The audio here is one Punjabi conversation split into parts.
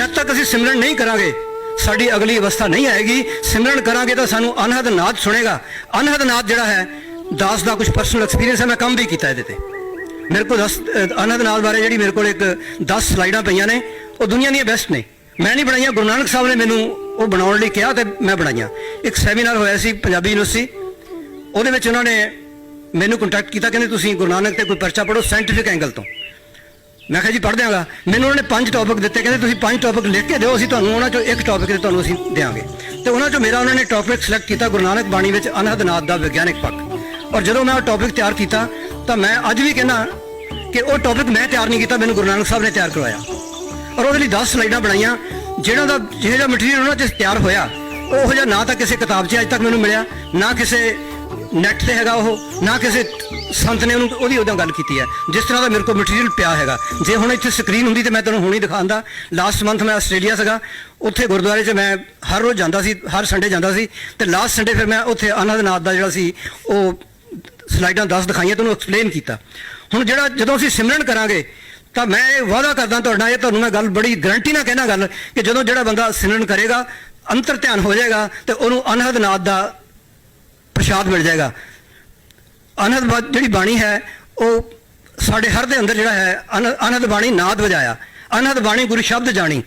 ਜਦ ਤੱਕ ਅਸੀਂ ਸਿਮਰਨ ਨਹੀਂ ਕਰਾਂਗੇ, ਸਾਡੀ ਅਗਲੀ ਅਵਸਥਾ ਨਹੀਂ ਆਏਗੀ। ਸਿਮਰਨ ਕਰਾਂਗੇ ਤਾਂ ਸਾਨੂੰ ਅਨਹਦ ਨਾਦ ਸੁਣੇਗਾ। ਅਨਹਦ ਨਾਦ ਜਿਹੜਾ ਹੈ, ਦਾਸ ਦਾ ਕੁਝ ਪਰਸਨਲ ਐਕਸਪੀਰੀਅੰਸ ਹੈ, ਮੈਂ ਕੰਮ ਵੀ ਕੀਤਾ ਇਹਦੇ ਤੇ। ਮੇਰੇ ਕੋਲ 10 ਅਨਹਦ ਨਾਦ ਬਾਰੇ ਜਿਹੜੀ ਮੇਰੇ ਕੋਲ ਇੱਕ 10 ਸਲਾਈਡਾਂ ਪਈਆਂ ਨੇ, ਉਹ ਦੁਨੀਆ ਦੀਆਂ ਬੈਸਟ ਨੇ। ਮੈਂ ਨਹੀਂ ਬਣਾਈਆਂ, ਗੁਰੂ ਨਾਨਕ ਸਾਹਿਬ ਨੇ ਮੈਨੂੰ ਉਹ ਬਣਾਉਣ ਲਈ ਕਿਹਾ ਤੇ ਮੈਂ ਬਣਾਈਆਂ। ਇੱਕ ਸੈਮੀਨਾਰ ਹੋਇਆ ਸੀ ਪੰਜਾਬੀ ਯੂਨੀਵਰਸਿਟੀ, ਉਹਦੇ ਵਿੱਚ ਉਹਨਾਂ ਨੇ ਮੈਨੂੰ ਕੰਟੈਕਟ ਕੀਤਾ, ਕਹਿੰਦੇ ਤੁਸੀਂ ਗੁਰੂ ਨਾਨਕ ਤੇ ਕੋਈ ਪਰਚਾ ਪੜੋ ਸਾਇੰਟੀਫਿਕ ਐਂਗਲ ਤੋਂ। ਮੈਂ ਕਿਹਾ ਜੀ ਪੜ੍ਹ ਦਿਆਂਗਾ ਮੈਨੂੰ ਉਹਨਾਂ ਨੇ ਪੰਜ ਟੌਪਿਕ ਦਿੱਤੇ, ਕਹਿੰਦੇ ਤੁਸੀਂ ਪੰਜ ਟੌਪਿਕ ਲਿਖ ਕੇ ਦਿਓ, ਅਸੀਂ ਤੁਹਾਨੂੰ ਉਹਨਾਂ ਚੋਂ ਇੱਕ ਟੌਪਿਕ ਤੇ ਤੁਹਾਨੂੰ ਅਸੀਂ ਦਿਆਂਗੇ ਤੇ ਉਹਨਾਂ ਚੋਂ ਮੇਰਾ ਉਹਨਾਂ ਨੇ ਟੌਪਿਕ ਸਿਲੈਕਟ ਕੀਤਾ ਗੁਰੂ ਨਾਨਕ ਬਾਣੀ ਵਿੱਚ ਅਨਹਦ ਨਾਦ ਦਾ ਵਿਗਿਆਨਕ ਪੱਖ। ਔਰ ਜਦੋਂ ਮੈਂ ਉਹ ਟੌਪਿਕ ਤਿਆਰ ਕੀਤਾ, ਤਾਂ ਮੈਂ ਅੱਜ ਵੀ ਕਹਿੰਦਾ ਕਿ ਉਹ ਟੌਪਿਕ ਮੈਂ ਤਿਆਰ ਨਹੀਂ ਕੀਤਾ, ਮੈਨੂੰ ਗੁਰੂ ਨਾਨਕ ਸਾਹਿਬ ਨੇ ਤਿਆਰ ਕਰਵਾਇਆ। ਔਰ ਉਹਦੇ ਲਈ 10 ਸਲਾਈਡਾਂ ਬਣਾਈਆਂ, ਜਿਹੜਾ ਦਾ ਜਿਹੜਾ ਜਿਹਾ ਮਟੀਰੀਅਲ ਉਹਨਾਂ 'ਚ ਤਿਆਰ ਹੋਇਆ, ਉਹ ਜਿਹਾ ਨਾ ਤਾਂ ਕਿਸੇ ਕਿਤਾਬ 'ਚ ਅੱਜ ਤੱਕ ਮੈਨੂੰ ਮਿਲਿਆ, ਨਾ ਕਿਸੇ ਨੈਟ ਤੇ ਹੈਗਾ ਉਹ, ਨਾ ਕਿਸੇ ਸੰਤ ਨੇ ਉਹਨੂੰ, ਉਹਦੀ ਉਹਦਾ ਗੱਲ ਕੀਤੀ ਹੈ। ਜਿਸ ਤਰ੍ਹਾਂ ਦਾ ਮੇਰੇ ਕੋਲ ਮਟੀਰੀਅਲ ਪਿਆ ਹੈਗਾ। ਜੇ ਹੁਣ ਇੱਥੇ ਸਕਰੀਨ ਹੁੰਦੀ ਤੇ ਮੈਂ ਤੁਹਾਨੂੰ ਹੁਣੀ ਦਿਖਾਉਂਦਾ। ਲਾਸਟ ਮੰਥ ਮੈਂ ਆਸਟ੍ਰੇਲੀਆ ਸੀਗਾ। ਉੱਥੇ ਗੁਰਦੁਆਰੇ 'ਚ ਮੈਂ ਹਰ ਰੋਜ਼ ਜਾਂਦਾ ਸੀ, ਹਰ ਸੰਡੇ ਜਾਂਦਾ ਸੀ। ਤੇ ਲਾਸਟ ਸੰਡੇ ਫਿਰ ਮੈਂ ਉੱਥੇ ਅਨੰਦਨਾਥ ਦਾ ਜਿਹੜਾ ਸੀ, ਉਹ ਸਲਾਈਡਾਂ 10 ਦਿਖਾਈਆਂ ਤੁਹਾਨੂੰ ਐਕਸਪਲੇਨ ਕੀਤਾ। ਹੁਣ ਜਿਹੜਾ ਜਦੋਂ ਅਸੀਂ ਸਿਮਰਨ ਕਰਾਂਗੇ, ਤਾਂ ਮੈਂ ਇਹ ਵਾਅਦਾ ਕਰਦਾ ਤੁਹਾਡਾ ਇਹ ਤੁਹਾਨੂੰ ਮੈਂ ਗੱਲ ਬੜੀ ਗਰੰਟੀ ਨਾਲ ਕਹਿਣਾ ਗੱਲ, ਕਿ ਜਦੋਂ ਜਿਹੜਾ ਬੰਦਾ ਸਿਮਰਨ ਕਰੇਗਾ, ਅੰਤਰ ਧਿਆਨ ਹੋ ਜਾਏਗਾ ਤੇ ਉਹਨੂੰ ਅਨਹਦ ਨਾਦ ਦਾ ਪ੍ਰਸ਼ਾਦ ਮਿਲ ਜਾਏਗਾ। ਅਨਹਦ ਜਿਹੜੀ ਬਾਣੀ ਹੈ, ਉਹ ਸਾਡੇ ਹਰ ਦੇ ਅੰਦਰ ਜਿਹੜਾ ਹੈ, ਅਨ- ਬਾਣੀ ਨਾਦ ਵਜਾਇਆ। ਅਨਹਦ ਬਾਣੀ ਗੁਰੂ ਸ਼ਬਦ ਜਾਣੀ।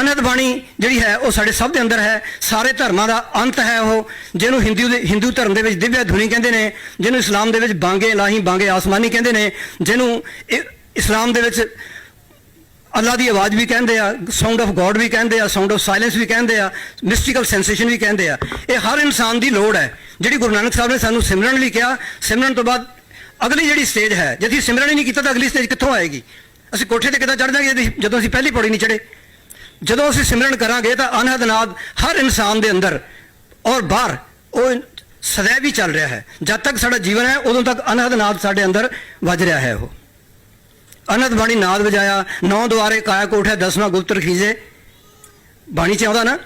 ਅਨੰਦ ਬਾਣੀ ਜਿਹੜੀ ਹੈ, ਉਹ ਸਾਡੇ ਸਭ ਦੇ ਅੰਦਰ ਹੈ। ਸਾਰੇ ਧਰਮਾਂ ਦਾ ਅੰਤ ਹੈ ਉਹ, ਜਿਹਨੂੰ ਹਿੰਦੂ ਦੇ, ਹਿੰਦੂ ਧਰਮ ਦੇ ਵਿੱਚ ਦਿਵਿਆ ਧੁਨੀ ਕਹਿੰਦੇ ਨੇ, ਜਿਹਨੂੰ ਇਸਲਾਮ ਦੇ ਵਿੱਚ ਬਾਂਗੇ, ਲਾਹੀ ਬਾਂਗੇ ਆਸਮਾਨੀ ਕਹਿੰਦੇ ਨੇ, ਜਿਹਨੂੰ ਇਸਲਾਮ ਦੇ ਵਿੱਚ ਅੱਲਾ ਦੀ ਆਵਾਜ਼ ਵੀ ਕਹਿੰਦੇ ਆ ਸਾਊਂਡ ਆਫ ਗੋਡ ਵੀ ਕਹਿੰਦੇ ਆ ਸਾਊਂਡ ਆਫ ਸਾਇਲੈਂਸ ਵੀ ਕਹਿੰਦੇ ਆ ਮਿਸਟੀਕਲ ਸੈਂਸੇਸ਼ਨ ਵੀ ਕਹਿੰਦੇ ਆ। ਇਹ ਹਰ ਇਨਸਾਨ ਦੀ ਲੋੜ ਹੈ। ਜਿਹੜੀ ਗੁਰੂ ਨਾਨਕ ਸਾਹਿਬ ਨੇ ਸਾਨੂੰ ਸਿਮਰਨ ਲਈ ਕਿਹਾ, ਸਿਮਰਨ ਤੋਂ ਬਾਅਦ ਅਗਲੀ ਜਿਹੜੀ ਸਟੇਜ ਹੈ, ਜੇ ਅਸੀਂ ਸਿਮਰਨ ਹੀ ਨਹੀਂ ਕੀਤਾ ਤਾਂ ਅਗਲੀ ਸਟੇਜ ਕਿੱਥੋਂ ਆਏਗੀ? ਅਸੀਂ ਕੋਠੇ ਤੇ ਕਿੱਦਾਂ ਚੜ੍ਹ ਜਾਾਂਗੇ ਜਦੋਂ- ਅਸੀਂ ਪਹਿਲੀ ਪੌੜੀ ਨਹੀਂ ਚੜੇ ਜਦੋਂ ਅਸੀਂ ਸਿਮਰਨ ਕਰਾਂਗੇ ਤਾਂ ਅਨਹਦ ਨਾਦ ਹਰ ਇਨਸਾਨ ਦੇ ਅੰਦਰ ਔਰ ਬਾਹਰ, ਉਹ ਸदैव ਵੀ ਚੱਲ ਰਿਹਾ ਹੈ। ਜਦ ਤੱਕ ਸਾਡਾ ਜੀਵਨ ਹੈ, ਉਦੋਂ ਤੱਕ ਅਨਹਦ ਨਾਦ ਸਾਡੇ ਅੰਦਰ ਵੱਜ ਰਿਹਾ ਹੈ ਉਹ। ਅਨੰਦ ਬਾਣੀ ਨਾਦ ਵਜਾਇਆ, ਨੌ ਦੁਆਰੇ ਕਾਇਆ ਕੋਠੇ, ਦਸਵਾਂ ਗੁਪਤ ਰਖੀਜੇ ਬਾਣੀ ਚ ਆਉਂਦਾ ਨਾ,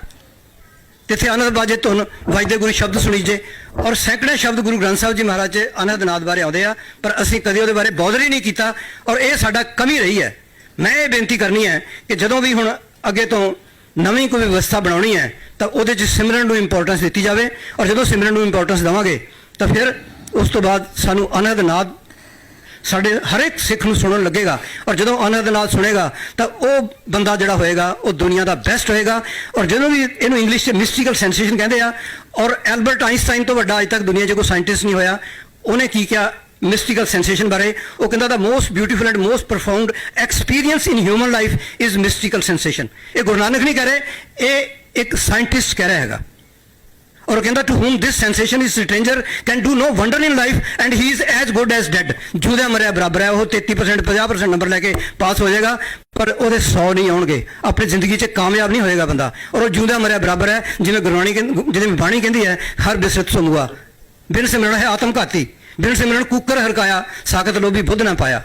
ਤਿੱਥੇ ਅਨੰਦ ਬਾਜੇ ਧੁਨ ਵਜਦੇ ਗੁਰੂ ਸ਼ਬਦ ਸੁਣੀਜੇ ਔਰ ਸੈਂਕੜੇ ਸ਼ਬਦ ਗੁਰੂ ਗ੍ਰੰਥ ਸਾਹਿਬ ਜੀ ਮਹਾਰਾਜ ਚ ਅਨੰਦ ਨਾਦ ਬਾਰੇ ਆਉਂਦੇ ਆ, ਪਰ ਅਸੀਂ ਕਦੇ ਉਹਦੇ ਬਾਰੇ ਬੌਧਰ ਹੀ ਨਹੀਂ ਕੀਤਾ, ਔਰ ਇਹ ਸਾਡਾ ਕਮੀ ਰਹੀ ਹੈ। ਮੈਂ ਇਹ ਬੇਨਤੀ ਕਰਨੀ ਹੈ ਕਿ ਜਦੋਂ ਵੀ ਹੁਣ ਅੱਗੇ ਤੋਂ ਨਵੀਂ ਕੋਈ ਵਿਵਸਥਾ ਬਣਾਉਣੀ ਹੈ, ਤਾਂ ਉਹਦੇ 'ਚ ਸਿਮਰਨ ਨੂੰ ਇੰਪੋਰਟੈਂਸ ਦਿੱਤੀ ਜਾਵੇ, ਔਰ ਜਦੋਂ ਸਿਮਰਨ ਨੂੰ ਇੰਪੋਰਟੈਂਸ ਦੇਵਾਂਗੇ, ਤਾਂ ਫਿਰ ਉਸ ਤੋਂ ਬਾਅਦ ਸਾਨੂੰ ਅਨੰਦ ਨਾਦ ਸਾਡੇ ਹਰ ਇੱਕ ਸਿੱਖ ਨੂੰ ਸੁਣਨ ਲੱਗੇਗਾ ਔਰ ਜਦੋਂ ਆਨੰਦ ਨਾਲ ਸੁਣੇਗਾ ਤਾਂ ਉਹ ਬੰਦਾ ਜਿਹੜਾ ਹੋਏਗਾ, ਉਹ ਦੁਨੀਆ ਦਾ ਬੈਸਟ ਹੋਏਗਾ ਔਰ ਜਦੋਂ ਵੀ ਇਹਨੂੰ ਇੰਗਲਿਸ਼ 'ਚ ਮਿਸਟੀਕਲ ਸੈਂਸੇਸ਼ਨ ਕਹਿੰਦੇ ਆ ਔਰ ਐਲਬਰਟ ਆਇਨਸਟਾਈਨ ਤੋਂ ਵੱਡਾ ਅਜ ਤੱਕ ਦੁਨੀਆ 'ਚ ਕੋਈ ਸਾਇੰਟਿਸਟ ਨਹੀਂ ਹੋਇਆ, ਉਹਨੇ ਕੀ ਕਿਹਾ ਮਿਸਟੀਕਲ ਸੈਂਸੇਸ਼ਨ ਬਾਰੇ? ਉਹ ਕਹਿੰਦਾ the most beautiful and most profound experience in human life is mystical sensation ਇਹ ਗੁਰੂ ਨਾਨਕ ਨਹੀਂ ਕਹਿ ਰਹੇ, ਇਹ ਇੱਕ ਸਾਇੰਟਿਸਟ ਕਹਿ ਰਿਹਾ ਹੈਗਾ। ਔਰ ਕਹਿੰਦਾ to whom this sensation is stranger can do no wonder in life and he is as good as dead. ਜੂਦਾ ਮਰਿਆ, ਬਰਾਬਰ ਹੈ, ਉਹ 33% 50% ਨੰਬਰ ਲੈ ਕੇ ਪਾਸ ਹੋ ਜਾਏਗਾ, ਪਰ ਉਹਦੇ 100 ਨਹੀਂ ਆਉਣਗੇ। ਆਪਣੀ ਜ਼ਿੰਦਗੀ 'ਚ ਕਾਮਯਾਬ ਨਹੀਂ ਹੋਏਗਾ ਬੰਦਾ। ਔਰ ਉਹ ਜੂਦਾ ਮਰਿਆ, ਬਰਾਬਰ ਹੈ, ਜਿਵੇਂ ਗੁਰਬਾਣੀ ਕਹਿੰਦੀ ਜਿਵੇਂ ਬਾਣੀ ਕਹਿੰਦੀ ਹੈ, ਹਰ ਬਿਸਰਤ ਸੁਮੂਆ, ਬਿਨ ਸਿਮਰਨ ਹੈ ਆਤਮ ਘਾਤੀ, ਬਿਨ ਸਿਮਰਨ ਕੁੱਕਰ ਹਰਕਾਇਆ, ਸਾਖਤ ਲੋਭੀ ਬੁੱਧ ਨਾ ਪਾਇਆ।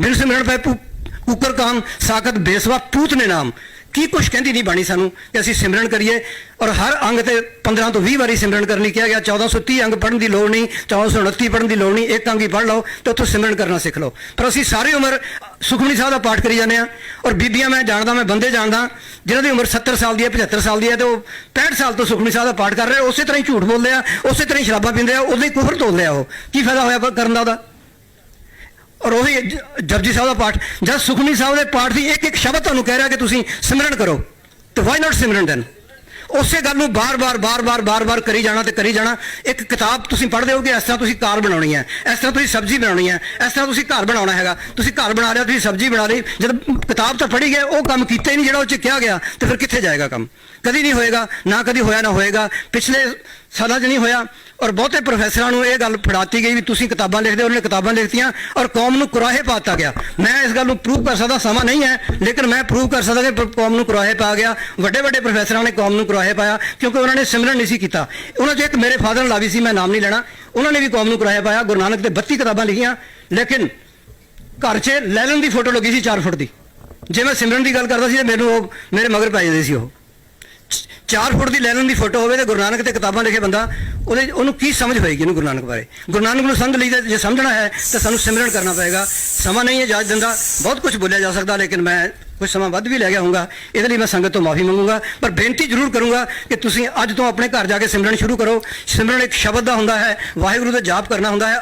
ਬਿਨ ਸਿਮਰਨ ਪੈ, ਕੁੱਕਰ ਕਾਮ, ਸਾਖਤ ਬੇਸਵਾ ਪੂਤ ਨੇ ਨਾਮ। ਕੀ ਕੁਛ ਕਹਿੰਦੀ ਨਹੀਂ ਬਾਣੀ ਸਾਨੂੰ ਕਿ ਅਸੀਂ ਸਿਮਰਨ ਕਰੀਏ? ਔਰ ਹਰ ਅੰਗ ਤੇ 15 ਤੋਂ 20 ਵਾਰੀ ਸਿਮਰਨ ਕਰਨ ਲਈ ਕਿਹਾ ਗਿਆ 1430 ਅੰਗ ਪੜਨ ਦੀ ਲੋੜ ਨਹੀਂ 1429 ਪੜਨ ਦੀ ਲੋੜ ਨਹੀਂ, ਇੱਕ ਅੰਗ ਹੀ ਪੜ ਲਓ ਤੇ ਉੱਥੋਂ ਸਿਮਰਨ ਕਰਨਾ ਸਿੱਖ ਲਓ। ਪਰ ਅਸੀਂ ਸਾਰੀ ਉਮਰ ਸੁਖਮਨੀ ਸਾਹਿਬ ਦਾ ਪਾਠ ਕਰੀ ਜਾਂਦੇ ਆ ਔਰ ਬੀਬੀਆਂ ਮੈਂ ਜਾਣਦਾ, ਮੈਂ ਬੰਦੇ ਜਾਣਦਾ, ਜਿਨ੍ਹਾਂ ਦੀ ਉਮਰ 70 ਸਾਲ ਦੀ ਹੈ 75 ਸਾਲ ਦੀ ਹੈ ਤੇ ਉਹ 65 ਸਾਲ ਤੋਂ ਸੁਖਮਨੀ ਸਾਹਿਬ ਦਾ ਪਾਠ ਕਰ ਰਹੇ, ਉਸੇ ਤਰ੍ਹਾਂ ਹੀ ਝੂਠ ਬੋਲਦੇ ਆ, ਉਸੇ ਤਰ੍ਹਾਂ ਹੀ ਸ਼ਰਾਬਾਂ ਪੀਂਦੇ ਆ ਉਦੋਂ ਹੀ ਕੁਫਰ ਤੋਲਦੇ ਆ ਉਹ। ਕੀ ਫਾਇਦਾ ਹੋਇਆ ਕਰਨ ਦਾ ਉਹਦਾ? ਔਰ ਉਹੀ ਜ- ਜਪਜੀ ਸਾਹਿਬ ਦਾ ਪਾਠ, ਜਦ ਸੁਖਮਨੀ ਸਾਹਿਬ ਦੇ ਪਾਠ ਦੀ ਇੱਕ ਇੱਕ ਸ਼ਬਦ ਤੁਹਾਨੂੰ ਕਹਿ ਰਿਹਾ ਕਿ ਤੁਸੀਂ ਸਿਮਰਨ ਕਰੋ, ਤੇ ਵਾਈ ਨਾਟ ਸਿਮਰਨ ਦੈਨ ਉਸੇ ਗੱਲ ਨੂੰ ਬਾਰ-ਬਾਰ ਬਾਰ-ਬਾਰ ਬਾਰ-ਬਾਰ ਕਰੀ ਜਾਣਾ ਤੇ ਕਰੀ ਜਾਣਾ, ਇੱਕ ਕਿਤਾਬ ਤੁਸੀਂ ਪੜ੍ਹਦੇ ਹੋਗੇ, ਇਸ ਤਰ੍ਹਾਂ ਤੁਸੀਂ ਕਾਰ ਬਣਾਉਣੀ ਹੈ, ਇਸ ਤਰ੍ਹਾਂ ਤੁਸੀਂ ਸਬਜ਼ੀ ਬਣਾਉਣੀ ਹੈ, ਇਸ ਤਰ੍ਹਾਂ ਤੁਸੀਂ ਘਰ ਬਣਾਉਣਾ ਹੈਗਾ, ਤੁਸੀਂ ਘਰ ਬਣਾ ਲਿਆ ਤੁਸੀਂ ਸਬਜ਼ੀ ਬਣਾ ਲਈ ਜਦ ਕਿਤਾਬ ਤਾਂ ਪੜ੍ਹੀ ਗਏ, ਉਹ ਕੰਮ ਕੀਤਾ ਹੀ ਨਹੀਂ ਜਿਹੜਾ ਉਹ ਚ ਕਿਹਾ ਗਿਆ, ਤੇ ਫਿਰ ਕਿੱਥੇ ਜਾਏਗਾ ਕੰਮ? ਕਦੀ ਨਹੀਂ ਹੋਏਗਾ, ਨਾ ਕਦੀ ਹੋਇਆ ਨਾ ਹੋਏਗਾ, ਪਿਛਲੇ ਸਾਲਾਂ 'ਚ ਨਹੀਂ ਹੋਇਆ ਔਰ ਬਹੁਤੇ ਪ੍ਰੋਫੈਸਰਾਂ ਨੂੰ ਇਹ ਗੱਲ ਫੜਾਤੀ ਗਈ ਵੀ ਤੁਸੀਂ ਕਿਤਾਬਾਂ ਲਿਖਦੇ ਹੋ, ਉਹਨੇ ਕਿਤਾਬਾਂ ਲਿਖਤੀਆਂ ਔਰ ਕੌਮ ਨੂੰ ਕੁਰਾਹੇ ਪਾਤਾ ਗਿਆ। ਮੈਂ ਇਸ ਗੱਲ ਨੂੰ ਪ੍ਰੂਵ ਕਰ ਸਕਦਾ ਸਮਾਂ ਨਹੀਂ ਹੈ ਲੇਕਿਨ ਮੈਂ ਪ੍ਰੂਵ ਕਰ ਸਕਦਾ ਕਿ ਕੌਮ ਨੂੰ ਕੁਰਾਹੇ ਪਾ ਗਿਆ ਵੱਡੇ ਵੱਡੇ ਪ੍ਰੋਫੈਸਰਾਂ ਨੇ ਕੌਮ ਨੂੰ ਕੁਰਾਹੇ ਪਾਇਆ ਕਿਉਂਕਿ ਉਹਨਾਂ ਨੇ ਸਿਮਰਨ ਨਹੀਂ ਸੀ ਕੀਤਾ। ਉਹਨਾਂ 'ਚ ਇੱਕ ਮੇਰੇ ਫਾਦਰ ਲਾਵੀ ਸੀ ਮੈਂ ਨਾਮ ਨਹੀਂ ਲੈਣਾ। ਉਹਨਾਂ ਨੇ ਵੀ ਕੌਮ ਨੂੰ ਕੁਰਾਹੇ ਪਾਇਆ ਗੁਰੂ ਨਾਨਕ ਦੇ 32 ਕਿਤਾਬਾਂ ਲਿਖੀਆਂ ਲੇਕਿਨ ਘਰ 'ਚ ਲੈਲਨ ਦੀ ਫੋਟੋ ਲੱਗੀ ਸੀ 4 ਫੁੱਟ ਦੀ। ਜੇ ਮੈਂ ਸਿਮਰਨ ਦੀ ਗੱਲ ਕਰਦਾ ਸੀ ਤੇ ਮੈਨੂੰ ਉਹ ਮੇਰੇ ਮਗਰ ਪੈ ਜਾਂਦੇ ਸੀ ਉਹ। 4 ਫੁੱਟ ਦੀ ਲੈਲਨ ਦੀ ਫੋਟੋ ਹੋਵੇ ਤੇ ਗੁਰੂ ਨਾਨਕ ਤੇ ਕਿਤਾਬਾਂ ਲਿਖੇ ਬੰਦਾ, ਉਹਦੇ ਉਹਨੂੰ ਕੀ ਸਮਝ ਹੋਏਗੀ ਉਹਨੂੰ ਗੁਰੂ ਨਾਨਕ ਬਾਰੇ? ਗੁਰੂ ਨਾਨਕ ਨੂੰ ਸਮਝ ਲਈ ਤਾਂ ਜੇ ਸਮਝਣਾ ਹੈ, ਤਾਂ ਸਾਨੂੰ ਸਿਮਰਨ ਕਰਨਾ ਪਏਗਾ। ਸਮਾਂ ਨਹੀਂ ਇਜਾਜ਼ਤ ਦਿੰਦਾ, ਬਹੁਤ ਕੁਝ ਬੋਲਿਆ ਜਾ ਸਕਦਾ, ਲੇਕਿਨ ਮੈਂ ਕੁਝ ਸਮਾਂ ਵੱਧ ਵੀ ਲੈ ਗਿਆ ਹੋਊਗਾ। ਇਹਦੇ ਲਈ ਮੈਂ ਸੰਗਤ ਤੋਂ ਮਾਫੀ ਮੰਗੂਗਾ। ਪਰ ਬੇਨਤੀ ਜ਼ਰੂਰ ਕਰੂੰਗਾ ਕਿ ਤੁਸੀਂ ਅੱਜ ਤੋਂ ਆਪਣੇ ਘਰ ਜਾ ਕੇ ਸਿਮਰਨ ਸ਼ੁਰੂ ਕਰੋ। ਸਿਮਰਨ ਇੱਕ ਸ਼ਬਦ ਦਾ ਹੁੰਦਾ ਹੈ, ਵਾਹਿਗੁਰੂ ਦਾ ਜਾਪ ਕਰਨਾ ਹੁੰਦਾ ਹੈ।